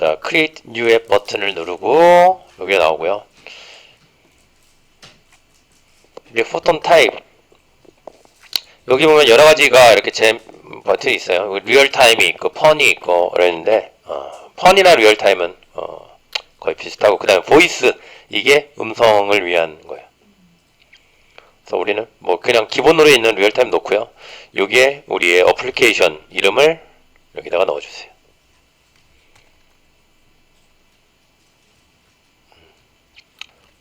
자, create new app 버튼을 누르고 여기 나오고요. 이제 포톤 타입 여기 보면 여러 가지가 이렇게 제 버튼이 있어요. 리얼 타임이 있고 펀이 있고 그랬는데 어, 펀이나 리얼 타임은 어, 거의 비슷하고 그 다음에 보이스 이게 음성을 위한 거예요. 그래서 우리는 뭐 그냥 기본으로 있는 리얼 타임 놓고요. 여기에 우리의 어플리케이션 이름을 여기다가 넣어주세요.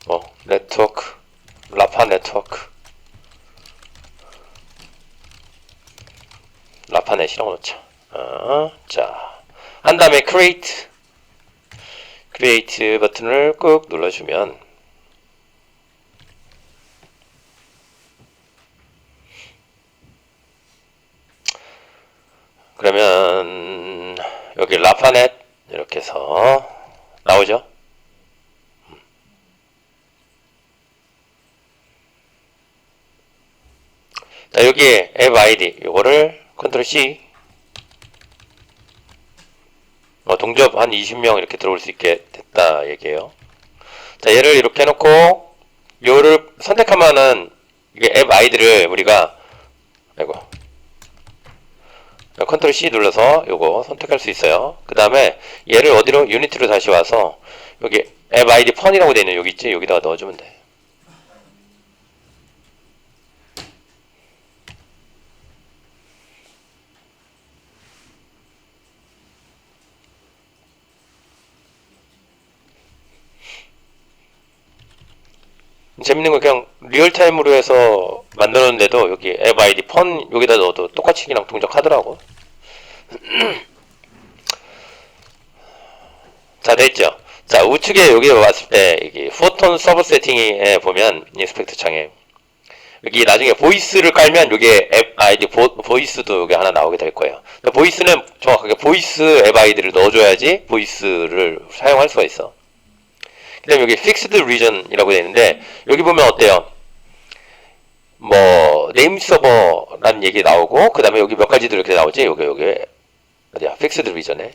뭐 네트워크 라파 네트워크 라파넷이라고 넣자. 어, 자, 한 다음에 create create 버튼을 꾹 눌러주면 그러면 여기 라파넷 이렇게 해서 나오죠? 자, 여기에 앱 아이디 요거를 컨트롤 C 어, 동접 한 20명 이렇게 들어올 수 있게 됐다 얘기예요. 자, 얘를 이렇게 해놓고 요를 선택하면은 이게 앱 아이디를 우리가 아이고 컨트롤 C 눌러서 요거 선택할 수 있어요. 그 다음에 얘를 어디로 유니티로 다시 와서 여기 앱 아이디 펀이라고 되어 있는 여기 있지? 여기다가 넣어주면 돼. 재밌는 건 그냥 리얼타임으로 해서 만들었는데도 여기 앱 아이디 펀 여기다 넣어도 똑같이 그냥 동작하더라고. 자 됐죠. 자 우측에 여기 왔을 때 이게 포톤 서버 세팅에 보면 인스펙트 창에 여기 나중에 보이스를 깔면 여기에 앱 아이디 보, 보이스도 여기 하나 나오게 될 거예요. 보이스는 정확하게 보이스 앱 아이디를 넣어줘야지 보이스를 사용할 수가 있어. 그 다음에 여기 fixed region이라고 되어 있는데 여기 보면 어때요? 뭐 네임 서버라는 얘기 나오고 그 다음에 여기 몇 가지들 이렇게 나오지? 여기 여기 어디야? fixed region에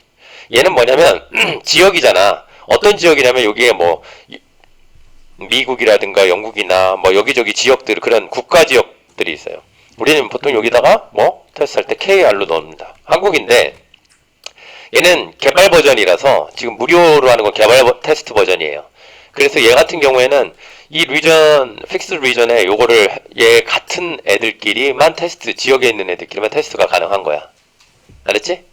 얘는 뭐냐면 지역이잖아. 어떤 지역이냐면 여기에 뭐 이- 미국이라든가 영국이나 뭐 여기저기 지역들 그런 국가 지역들이 있어요. 우리는 보통 여기다가 뭐 테스트 할 때 KR로 넣습니다. 한국인데 얘는 개발 버전이라서 지금 무료로 하는 건 개발 버- 테스트 버전이에요. 그래서 얘 같은 경우에는 이 리전, 픽스 리전에 요거를 얘 같은 애들끼리만 테스트, 지역에 있는 애들끼리만 테스트가 가능한 거야. 알았지?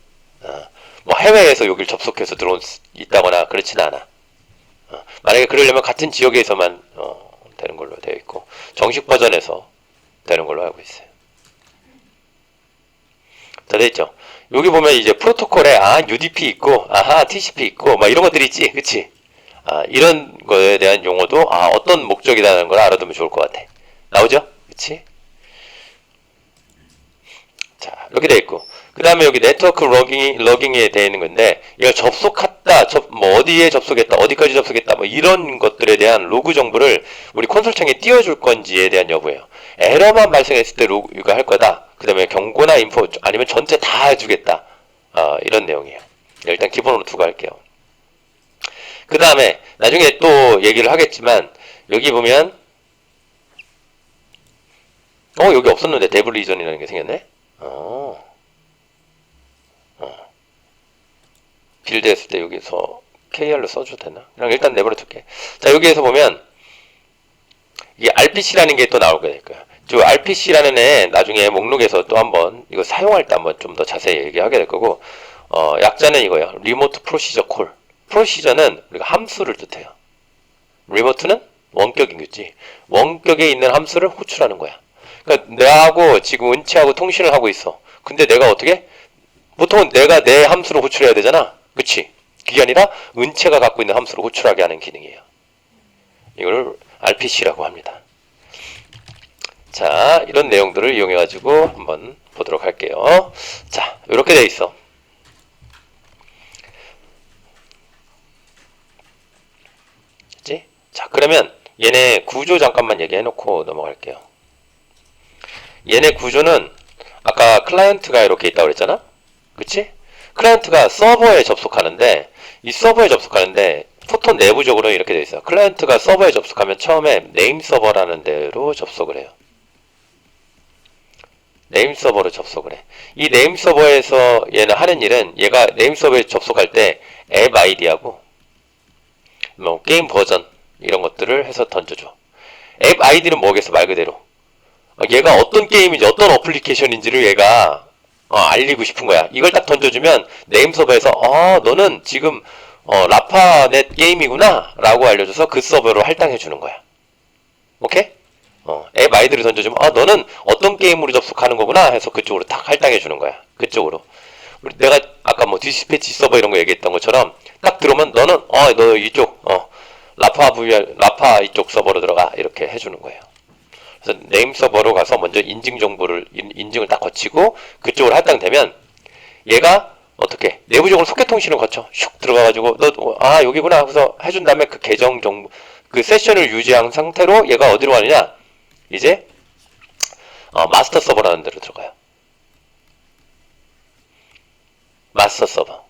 어, 뭐 해외에서 여기를 접속해서 들어온 수 있다거나 그렇진 않아. 어, 만약에 그러려면 같은 지역에서만 어, 되는 걸로 되어 있고 정식 버전에서 되는 걸로 알고 있어요. 다 됐죠? 여기 보면 이제 프로토콜에 아 UDP 있고 아하 TCP 있고 막 이런 것들이 있지, 그치? 아 이런 거에 대한 용어도 아 어떤 목적이라는 걸 알아두면 좋을 것 같아. 나오죠? 그치? 자 이렇게 돼 있고 그 다음에 여기 네트워크 로깅이 로깅에 되어 있는 건데 이거 접속했다, 접, 뭐 어디에 접속했다, 어디까지 접속했다, 뭐 이런 것들에 대한 로그 정보를 우리 콘솔창에 띄워줄 건지에 대한 여부예요. 에러만 발생했을 때 로그 이거 할 거다. 그 다음에 경고나 인포 아니면 전체 다 해주겠다. 아, 이런 내용이에요. 일단 기본으로 두고 할게요. 그 다음에 나중에 또 얘기를 하겠지만 여기 보면 어 여기 없었는데 데블 리전이라는 게 생겼네. 어. 어. 빌드 했을 때 여기서 KR로 써줘도 되나? 그냥 일단 내버려 둘게. 자, 여기에서 보면, 이게 RPC라는 게 또 나오게 될 거야. 저 RPC라는 애 나중에 목록에서 또 한번 이거 사용할 때 한번 좀 더 자세히 얘기하게 될 거고, 어, 약자는 이거예요. 리모트 프로시저 콜. 프로시저는 우리가 함수를 뜻해요. 리모트는 원격이겠지. 원격에 있는 함수를 호출하는 거야. 그러니까 내하고 지금 은치하고 통신을 하고 있어. 근데 내가 어떻게? 보통은 내가 내 함수로 호출해야 되잖아. 그치? 그게 아니라 은체가 갖고 있는 함수로 호출하게 하는 기능이에요. 이걸 RPC라고 합니다. 자, 이런 내용들을 이용해가지고 한번 보도록 할게요. 자, 이렇게 돼 있어. 그치? 자, 그러면 얘네 구조 잠깐만 얘기해 놓고 넘어갈게요. 얘네 구조는 아까 클라이언트가 이렇게 있다고 그랬잖아? 그치? 클라이언트가 서버에 접속하는데 이 서버에 접속하는데 포톤 내부적으로 이렇게 되어 있어요. 클라이언트가 서버에 접속하면 처음에 네임 서버라는 데로 접속을 해요. 네임 서버로 접속을 해. 이 네임 서버에서 얘는 하는 일은 얘가 네임 서버에 접속할 때 앱 아이디하고 뭐 게임 버전 이런 것들을 해서 던져줘. 앱 아이디는 뭐겠어 말 그대로. 어, 얘가 어떤 게임인지 어떤 어플리케이션인지를 얘가 어, 알리고 싶은 거야. 이걸 딱 던져주면 네임 서버에서 어 너는 지금 어, 라파넷 게임이구나 라고 알려줘서 그 서버로 할당해 주는 거야. 오케이? 어, 앱 아이디를 던져주면 아 너는 어떤 게임으로 접속하는 거구나 해서 그쪽으로 딱 할당해 주는 거야. 그쪽으로. 내가 아까 뭐 디스패치 서버 이런 거 얘기했던 것처럼 딱 들어오면 너는 어 너 이쪽 어 라파 VR 라파 이쪽 서버로 들어가 이렇게 해주는 거예요. 그래서 네임 서버로 가서 먼저 인증 정보를 인- 인증을 딱 거치고 그쪽으로 할당되면 얘가 어떻게 내부적으로 소켓 통신을 거쳐 슉 들어가가지고 너 아 여기구나 그래서 해준 다음에 그 계정 정보 그 세션을 유지한 상태로 얘가 어디로 가느냐 이제 어, 마스터 서버라는 데로 들어가요. 마스터 서버.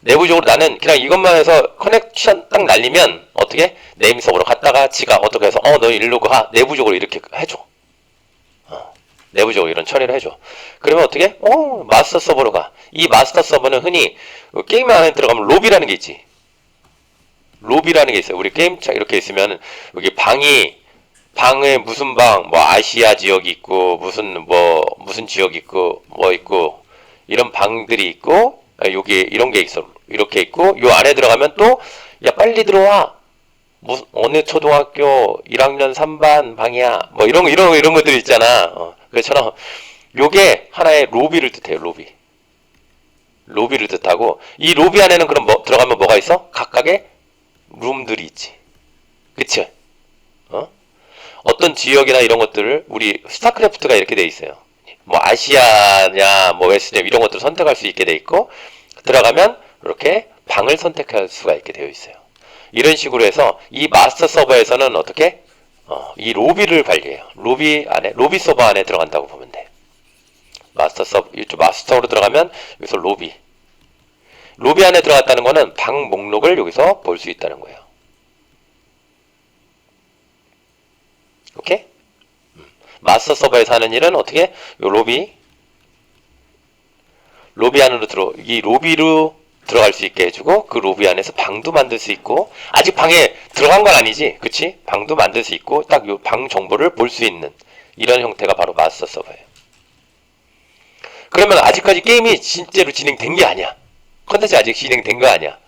내부적으로 나는 그냥 이것만 해서 커넥션 딱 날리면 어떻게 네임 서버로 갔다가 지가 어떻게 해서 어 너 일로 가 내부적으로 이렇게 해줘. 어, 내부적으로 이런 처리를 해줘. 그러면 어떻게? 어 마스터 서버로 가. 이 마스터 서버는 흔히 게임 안에 들어가면 로비라는 게 있지. 로비라는 게 있어요. 우리 게임 차 이렇게 있으면 여기 방이 방에 무슨 방, 뭐 아시아 지역이 있고 무슨 뭐 무슨 지역 있고 뭐 있고 이런 방들이 있고 아, 여기 이런 게 있어. 이렇게 있고 요 안에 들어가면 또 야 빨리 들어와. 무슨 어느 초등학교 1학년 3반 방이야. 뭐 이런 거 이런 거 이런 것들 있잖아. 어, 그처럼 요게 하나의 로비를 뜻해요. 로비. 로비를 뜻하고 이 로비 안에는 그럼 뭐 들어가면 뭐가 있어? 각각의 룸들이 있지. 그치? 어? 어떤 지역이나 이런 것들을 우리 스타크래프트가 이렇게 돼 있어요. 뭐 아시아냐, 뭐 웨스냐 이런 것들을 선택할 수 있게 돼 있고 들어가면 이렇게 방을 선택할 수가 있게 되어 있어요. 이런 식으로 해서 이 마스터 서버에서는 어떻게 어, 이 로비를 관리해요. 로비 안에 로비 서버 안에 들어간다고 보면 돼. 마스터 서버 이쪽 마스터로 들어가면 여기서 로비 로비 안에 들어갔다는 거는 방 목록을 여기서 볼 수 있다는 거예요. 오케이? 음. 마스터 서버에서 하는 일은 어떻게? 요 로비 로비 안으로 들어 이 로비로 들어갈 수 있게 해주고 그 로비 안에서 방도 만들 수 있고 아직 방에 들어간 건 아니지, 그치? 방도 만들 수 있고 딱 요 방 정보를 볼 수 있는 이런 형태가 바로 마스터 서버예요. 그러면 아직까지 게임이 진짜로 진행된 게 아니야. 컨텐츠 아직 진행된 거 아니야.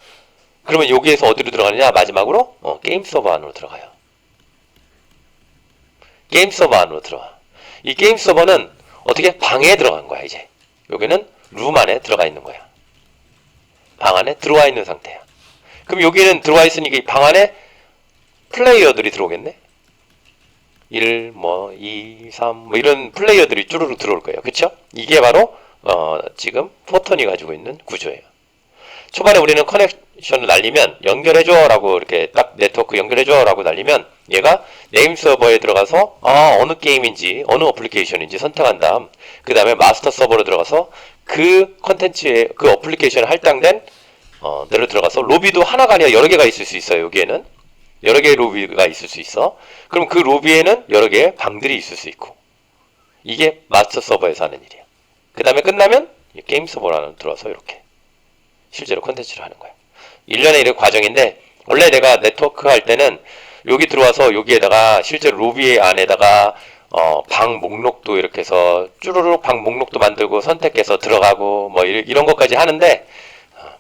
그러면 여기에서 어디로 들어가느냐? 마지막으로 어, 게임 서버 안으로 들어가요. 게임 서버 안으로 들어가. 이 게임 서버는 어떻게 방에 들어간 거야 이제. 여기는 룸 안에 들어가 있는 거야. 방 안에 들어와 있는 상태야. 그럼 여기는 들어와 있으니까 이 방 안에 플레이어들이 들어오겠네. 1, 뭐, 2, 3, 뭐 이런 플레이어들이 쭈루룩 들어올 거예요. 그쵸? 이게 바로, 어, 지금 포턴이 가지고 있는 구조예요. 초반에 우리는 커넥션을 날리면 연결해줘 라고 이렇게 딱 네트워크 연결해줘 라고 날리면 얘가 네임 서버에 들어가서 아 어느 게임인지 어느 어플리케이션인지 선택한 다음 그 다음에 마스터 서버로 들어가서 그 컨텐츠에 그 어플리케이션에 할당된 어, 데로 들어가서 로비도 하나가 아니라 여러 개가 있을 수 있어요 여기에는. 여러 개의 로비가 있을 수 있어. 그럼 그 로비에는 여러 개의 방들이 있을 수 있고. 이게 마스터 서버에서 하는 일이야. 그 다음에 끝나면 이 게임 서버로 들어와서 이렇게 실제로 컨텐츠를 하는 거야. 1년의 이런 과정인데 원래 내가 네트워크 할 때는 여기 들어와서 여기에다가 실제로 로비 안에다가 어, 방 목록도 이렇게 해서 쭈루룩 방 목록도 만들고 선택해서 들어가고 뭐 이런, 이런 것까지 하는데 어,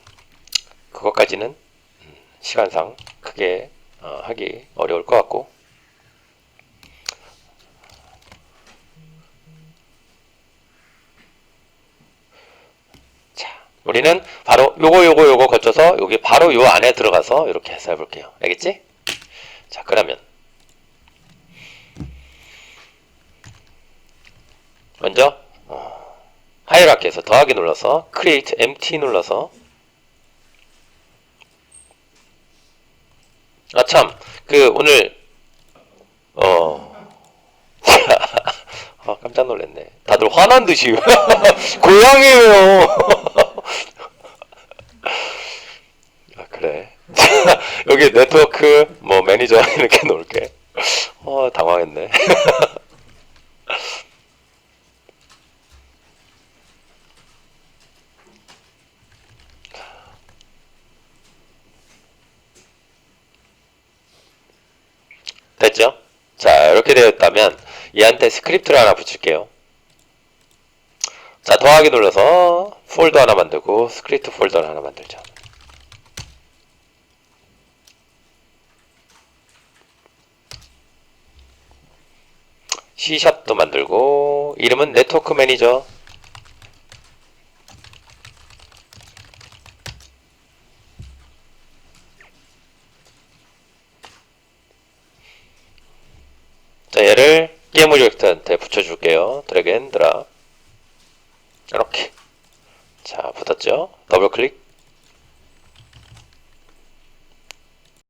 그것까지는 음, 시간상 크게 어, 하기 어려울 것 같고 자, 우리는 바로 요거 요거 요거 거쳐서 여기 바로 요 안에 들어가서 이렇게 해서 해볼게요. 알겠지? 자, 그러면 먼저 어, 하이라키에서 더하기 눌러서 create empty 눌러서 아 참 그 오늘 어 아, 깜짝 놀랐네. 다들 화난 듯이. 고양이에요. 아, 그래. 여기 네트워크, 뭐, 매니저 이렇게 놓을게. 어, 당황했네. 됐죠? 자, 이렇게 되었다면 얘한테 스크립트를 하나 붙일게요. 자, 더하기 눌러서 폴더 하나 만들고 스크립트 폴더를 하나 만들자. C샵도 만들고 이름은 네트워크 매니저. 자 얘를 게임 오브젝트한테 붙여줄게요. 드래그 앤 드랍. 이렇게. 자 붙었죠? 더블 클릭